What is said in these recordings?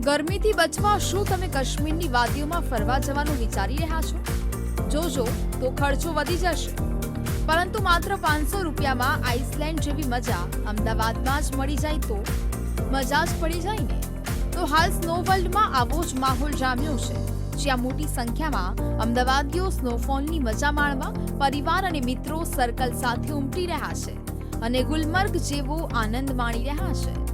ગરમીથી બચવા શું તમે કાશ્મીરની વાદીઓમાં ફરવા જવાનું વિચારી રહ્યા છો? જોજો, તો ખર્ચો વધી જશે. પરંતુ માત્ર પાંચસો રૂપિયામાં આઇસલેન્ડ જેવી મજા અમદાવાદમાં જ મળી જાય તો? મજા જ પડી જાય ને? તો હાલ સ્નો વર્લ્ડમાં આવો જ માહોલ જામ્યો છે. જ્યાં મોટી સંખ્યામાં અમદાવાદીઓ સ્નોફોલની મજા માણવા પરિવાર અને મિત્રો સર્કલ સાથે ઉમટી રહ્યા છે અને ગુલમર્ગ જેવો આનંદ માણી રહ્યા છે.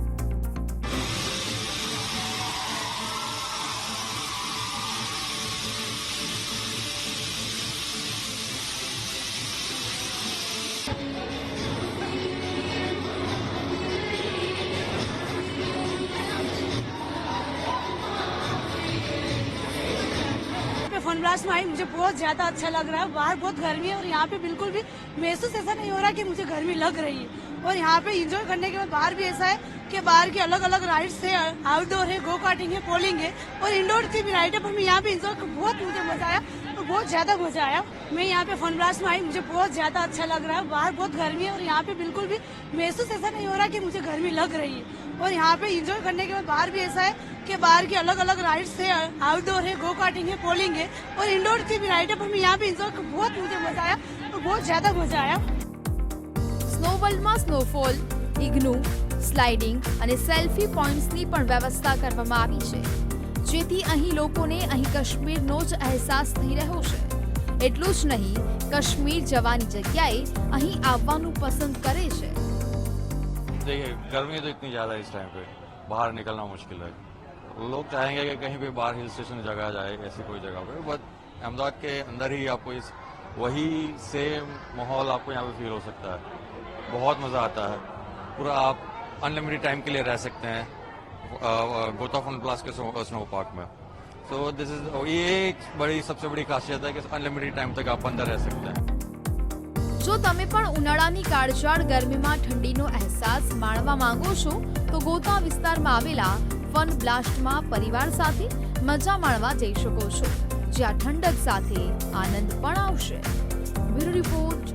ब्लास्ट में आई मुझे बहुत ज़्यादा अच्छा लग रहा है। बाहर बहुत गर्मी है और यहाँ पे बिल्कुल भी महसूस ऐसा नहीं हो रहा कि मुझे गर्मी लग रही है। और यहाँ पे एंजॉय करने के बाद बाहर भी ऐसा है कि बाहर के अलग अलग राइड्स है आउटडोर है गो कार्टिंग है पोलिंग है। और इंडोर की भी राइड है, पर मैं यहाँ पे एंजॉय बहुत मुझे मज़ा आया और बहुत ज़्यादा मज़ा आया। मैं यहाँ पे फन ब्लास्ट में आई मुझे बहुत ज़्यादा अच्छा लग रहा है। बाहर बहुत गर्मी है और यहाँ पे बिल्कुल भी महसूस ऐसा नहीं हो रहा कि मुझे गर्मी लग रही है। और यहाँ पे एंजॉय करने के बाद बाहर भी ऐसा है कि बाहर के अलग अलग राइड्स है आउटडोर है गो कार्टिंग है पोलिंग है और इंडोर की भी राइड है पर मैं यहाँ पे एंजॉय बहुत मुझे मजा आया और बहुत ज्यादा मजा आया સ્નો વર્લ્ડમાં સ્નોફોલ ઇગ્નુ સ્લાઇડિંગ અને સેલ્ફી પોઈન્ટ્સની પણ વ્યવસ્થા કરવામાં આવી છે જેથી અહીં લોકોને અહીં કાશ્મીરનો જ અહેસાસ થઈ રહ્યો છે એટલું જ નહીં કાશ્મીર જવાની જગ્યાએ અહીં આવવાનું પસંદ કરે છે देखिए, गर्मी तो इतनी ज़्यादा है इस टाइम पे। बाहर निकलना मुश्किल है। लोग चाहेंगे कि कहीं पे बाहर हिल स्टेशन जगह जाए, ऐसी कोई जगह पे बट अहमदाबाद के अंदर ही आपको इस, वही सेम माहौल आपको यहाँ पे फील हो सकता है। बहुत मज़ा आता है। पूरा आप अनलिमिटेड टाइम के लिए रह सकते हैं गोताफोन प्लास के स्नो पार्क में। तो दिस इज़ ये एक बड़ी, सबसे बड़ी खासियत है कि अनलिमिटेड टाइम तक आप अंदर रह सकते हैं। જો તમે પણ ઉનાળાની કાળઝાળ ગરમીમાં ઠંડીનો અહેસાસ માણવા માંગો છો, તો ગોતા વિસ્તારમાં આવેલા ફન બ્લાસ્ટમાં પરિવાર સાથે મજા માણવા જઈ શકો છો. જ્યાં ઠંડક સાથે આનંદ પણ આવશે. Bureau report